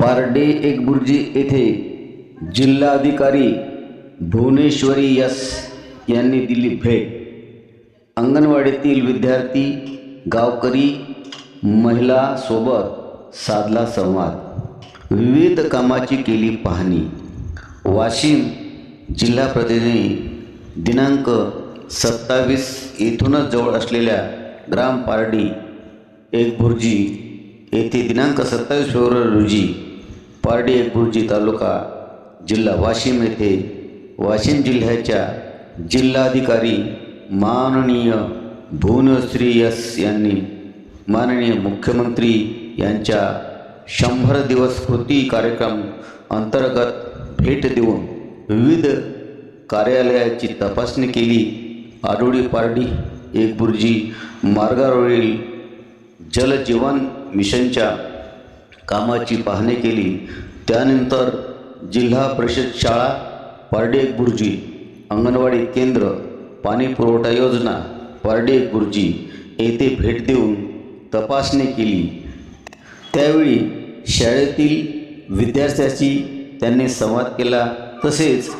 पारडे एकबुर्जी येथे जिल्हाधिकारी भुवनेश्वरी यस यांनी दिली भेट. अंगणवाडीतील विद्यार्थी गावकरी महिलासोबत साधला संवाद. विविध कामाची केली पाहणी. वाशिम जिल्हा प्रतिनिधी दिनांक सत्तावीस येथूनच जवळ असलेल्या ग्राम पारडी एकबुर्जी येथे दिनांक सत्तावीस फेब्रुवारी रोजी पारडी एकबुर्जी तालुका जिल्हा वाशिम येथे वाशिम जिल्ह्याच्या जिल्हाधिकारी माननीय भुवनश्री यस यांनी माननीय मुख्यमंत्री यांच्या शंभर दिवस कृती कार्यक्रम अंतर्गत भेट देऊन विविध कार्यालयाची तपासणी केली. आडोळी पारडी एकबुर्जी मार्गावरील जलजीवन मिशनच्या कामाची पाहणी केली. त्यानंतर जिल्हा परिषद शाळा पारडे बुर्जी अंगणवाडी केंद्र पाणी पुरवठा योजना पारडे बुर्जी येथे भेट देऊन तपासणी केली. त्यावेळी शाळेतील विद्यार्थ्याशी त्यांनी संवाद केला. तसेच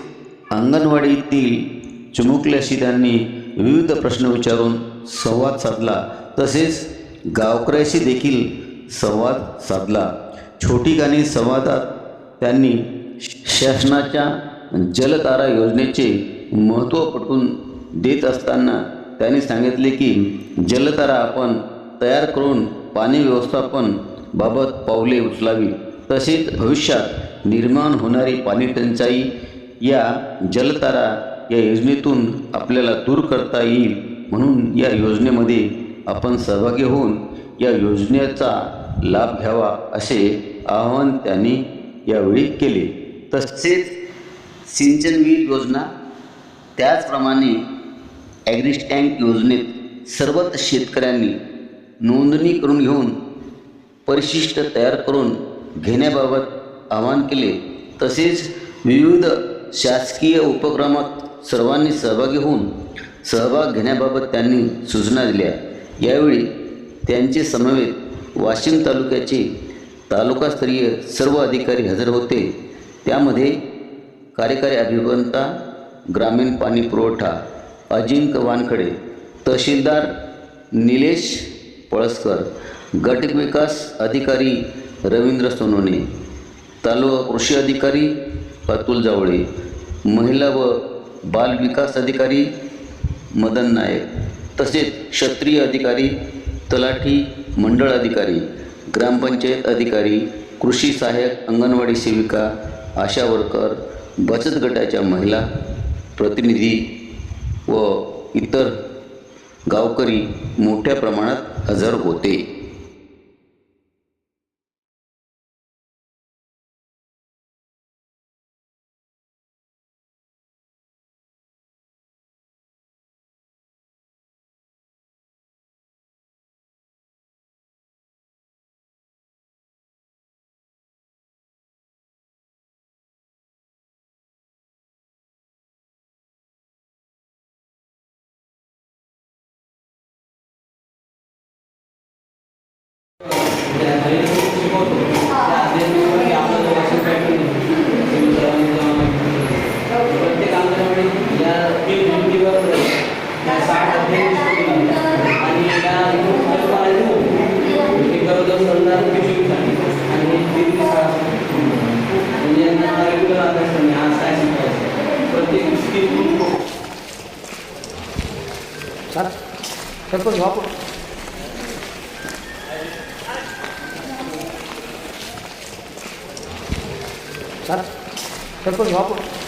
अंगणवाडीतील चिमुकल्याशी त्यांनी विविध प्रश्न विचारून संवाद साधला. तसेच गावकऱ्याशी देखील संवाद साधला. छोटी गाणी संवादात त्यांनी शासनाच्या जलतारा योजनेचे महत्त्व पटवून देत असताना त्यांनी सांगितले की जलतारा आपण तयार करून पाणी व्यवस्थापन बाबत पावले उचलावी. तसेच भविष्यात निर्माण होणारी पाणी टंचाई या जलतारा या योजनेतून आपल्याला दूर करता येईल म्हणून या योजनेमध्ये आपण सहभागी होऊन या योजनेचा लाभ घ्यावा असे आवाहन त्यांनी यावेळी केले. तसेच सिंचन वीज योजना त्याचप्रमाणे ॲग्रिस्टँक योजनेत सर्वच शेतकऱ्यांनी नोंदणी करून घेऊन परिशिष्ट तयार करून घेण्याबाबत आवाहन केले. तसेच विविध शासकीय उपक्रमात सर्वांनी सहभागी होऊन सहभाग घेण्याबाबत त्यांनी सूचना दिल्या. यावेळी त्यांचे समवेत वाशिम तालुक्याचे तालुकास्तरीय सर्व अधिकारी हजर होते. त्यामध्ये कार्यकारी अभियंता ग्रामीण पाणी पुरवठा अजिंक्य वानखडे तहसीलदार निलेश पळसकर गट विकास अधिकारी रवींद्र सोनोने तालुका कृषी अधिकारी अतुल जावळे महिला व बाल विकास अधिकारी मदन नायक तसेच क्षत्रिय अधिकारी तलाठी मंडळ अधिकारी ग्रामपंचायत अधिकारी कृषी सहाय्यक अंगणवाडी सेविका आशा वर्कर बचत गटाच्या महिला प्रतिनिधी व इतर गावकरी मोठ्या प्रमाणात हजर होते. सर सरपंच वापर सर सरपंच वापर